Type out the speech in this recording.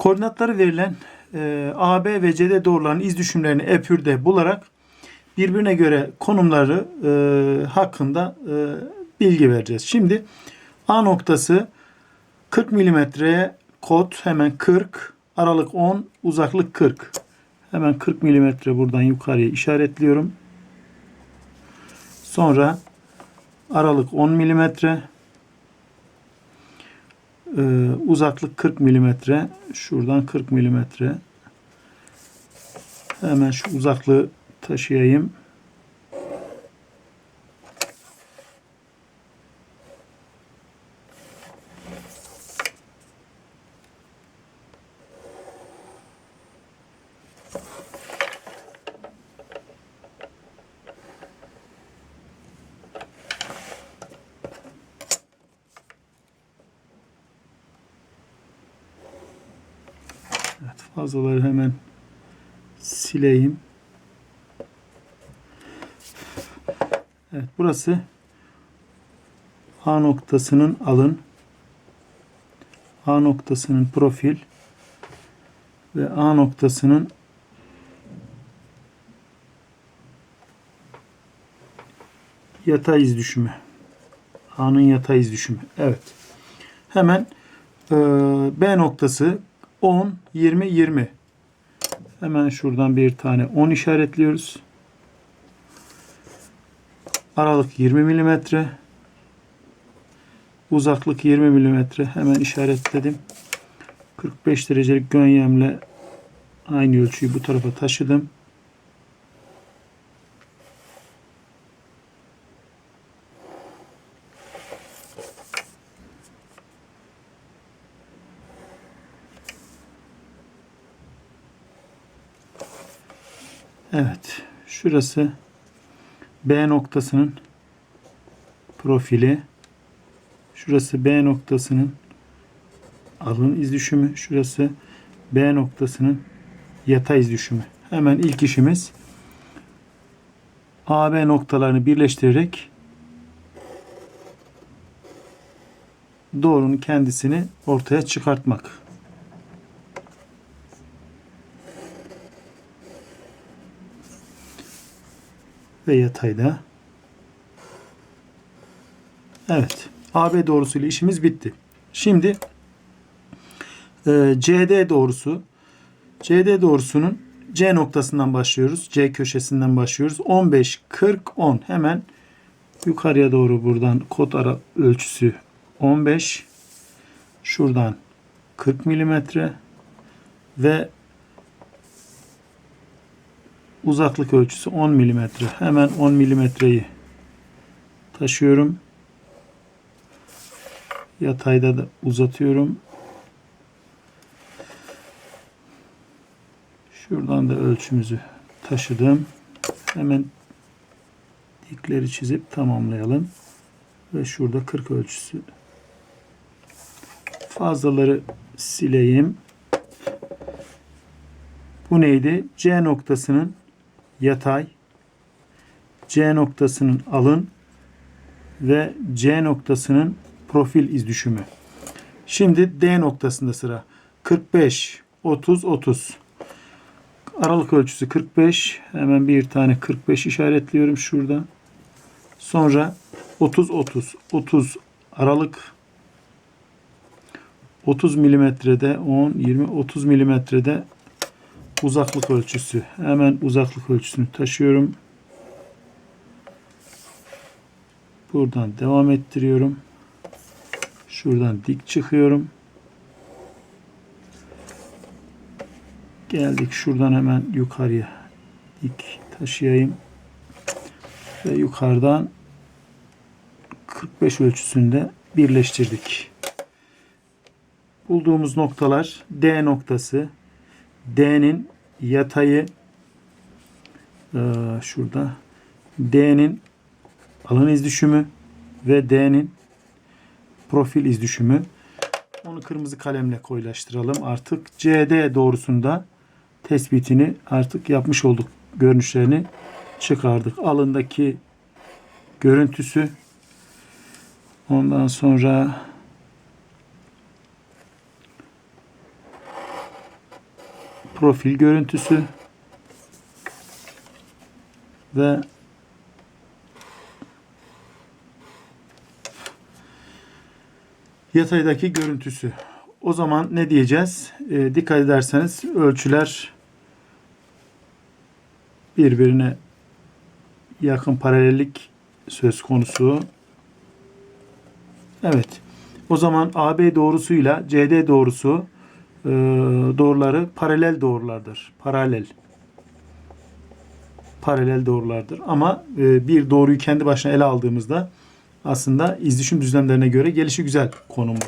Koordinatları verilen e, AB ve CD doğrularının iz düşümlerini epürde bularak birbirine göre konumları e, hakkında e, bilgi vereceğiz. Şimdi A noktası 40 milimetreye kod hemen 40, aralık 10, uzaklık 40. Hemen 40 milimetre buradan yukarıya işaretliyorum. Sonra aralık 10 milimetre, ee, uzaklık 40 milimetre. Şuradan 40 milimetre. Hemen şu uzaklığı taşıyayım. Evet, fazlaları hemen sileyim. Evet, burası A noktasının alın. A noktasının profil ve A noktasının yatay iz düşümü. A'nın yatay iz düşümü. Evet. Hemen e, B noktası 10, 20, 20. Hemen şuradan bir tane 10 işaretliyoruz. Aralık 20 milimetre. Uzaklık 20 milimetre. Hemen işaretledim. 45 derecelik gönyemle aynı ölçüyü bu tarafa taşıdım. Evet. Şurası B noktasının profili. Şurası B noktasının alın iz düşümü. Şurası B noktasının yatay iz düşümü. Hemen ilk işimiz AB noktalarını birleştirerek doğrunun kendisini ortaya çıkartmak. Ve yatayda. Evet. AB doğrusuyla işimiz bitti. Şimdi e, CD doğrusu CD doğrusunun C noktasından başlıyoruz. C köşesinden başlıyoruz. 15, 40, 10. Hemen yukarıya doğru buradan kod ara ölçüsü 15. Şuradan 40 milimetre ve uzaklık ölçüsü 10 milimetre. Hemen 10 milimetreyi taşıyorum. Yatayda da uzatıyorum. Şuradan da ölçümüzü taşıdım. Hemen dikleri çizip tamamlayalım. Ve şurada 40 ölçüsü. Fazlaları sileyim. Bu neydi? C noktasının yatay, C noktasının alın ve C noktasının profil iz düşümü. Şimdi D noktasında sıra. 45, 30, 30. Aralık ölçüsü 45. Hemen bir tane 45 işaretliyorum şurada. Sonra 30, 30. 30 aralık 30 milimetrede 10, 20, 30 milimetrede uzaklık ölçüsü. Hemen uzaklık ölçüsünü taşıyorum. Buradan devam ettiriyorum. Şuradan dik çıkıyorum. Geldik şuradan hemen yukarıya dik taşıyayım. Ve yukarıdan 45 ölçüsünde birleştirdik. Bulduğumuz noktalar D noktası, D'nin yatayı e, şurada D'nin alan iz düşümü ve D'nin profil iz düşümü. Onu kırmızı kalemle koyulaştıralım. Artık CD doğrusunda tespitini artık yapmış olduk. Görünüşlerini çıkardık. Alındaki görüntüsü ondan sonra profil görüntüsü ve yataydaki görüntüsü. O zaman ne diyeceğiz? Ee, dikkat ederseniz ölçüler birbirine yakın paralellik söz konusu. Evet. O zaman AB doğrusuyla CD doğrusu e, doğruları paralel doğrulardır. Paralel. Paralel doğrulardır. Ama e, bir doğruyu kendi başına ele aldığımızda aslında izdüşüm düzlemlerine göre gelişi güzel konumu.